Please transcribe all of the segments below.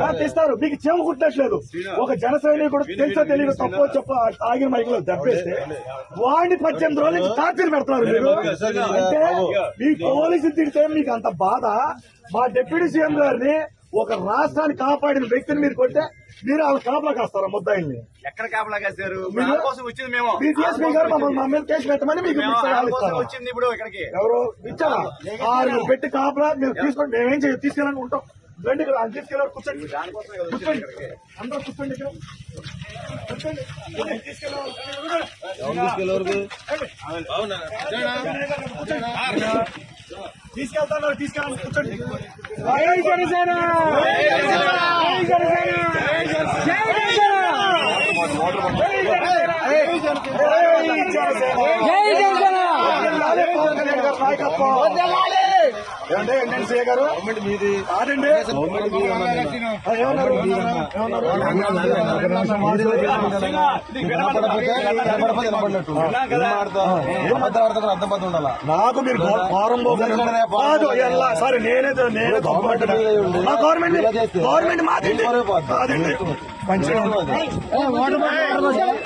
ఆ, తీస్తారు. మీకు చేమ కుట్టట్లేదు ఒక జన సైనికుడు తెలుసో తెలియదు తప్పో చెప్ప ఆగిన మైకులో దెబ్బేస్తే వాడిని పద్దెనిమిది రోజుల నుంచి టార్చర్ పెడతారు మీరు. అంటే మీ పోలీసులు తిడితే మీకు అంత బాధ? మా డిప్యూటీ సీఎం గారిని ఒక రాష్ట్రాన్ని కాపాడిన వ్యక్తిని మీరు కొట్టే మీరు వాళ్ళ కాపలా కాస్తారా ముద్దాయిల్ని? ఎక్కడ కాపలా కాశారు మీరు- వాళ్ళ కోసం వచ్చింది మేము. గారు మమ్మల్ని మా మీద కేసు పెట్టమని మీకు మీకు? వచ్చింది ఇప్పుడు ఇక్కడికి. ఎవరు? ఇచ్చారా? ఆరు పెట్టి కాపలా మీరు తీసుకొని మేమేం చేయాలి తీసుకెళ్ళని ఉంటాం. రండి ఇక్కడ తీసుకెళ్ళారు కూర్చోండి. కూర్చోండి. అందరూ కూర్చోండి ఇక్కడ. కూర్చోండి. తీసుకెళ్తాను తీసుకెళ్ళాలి కూర్చోండి. జై జనసేన! జై జనసేన! జై జనసేన! నాయకత్వం. సీఏ గారు మీది కాదండి నాకు మీరు ఫారం పోకుండా కాదు ఎలా సరే నేనే నేనే గవర్నమెంట్ గవర్నమెంట్ గవర్నమెంట్ మాదండి కాదండి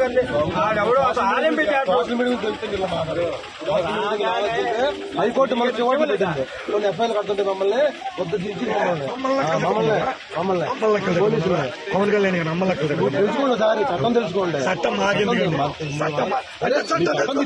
డిప్యూటీ సీఎం గారు చేసేది యాక్షన్ తీసుకోవాలి కదండి. గవర్నమెంట్ సీఎం గవర్నమెంట్ మాదే కూడా డిప్యూటీ సీఎం గారిని ఆడెవడో అసలు ఆలయం పెట్టాడు హైకోర్టు మనకి చివరి పెట్టింది. కొన్ని ఎఫ్ఐఆర్ కడుతుంటే మమ్మల్ని దించి మమ్మల్ని. పోలీసులు. పవన్ కళ్యాణ్ గారు తెలుసుకోండి సార్ చట్టం తెలుసుకోండి. చట్టం చట్టం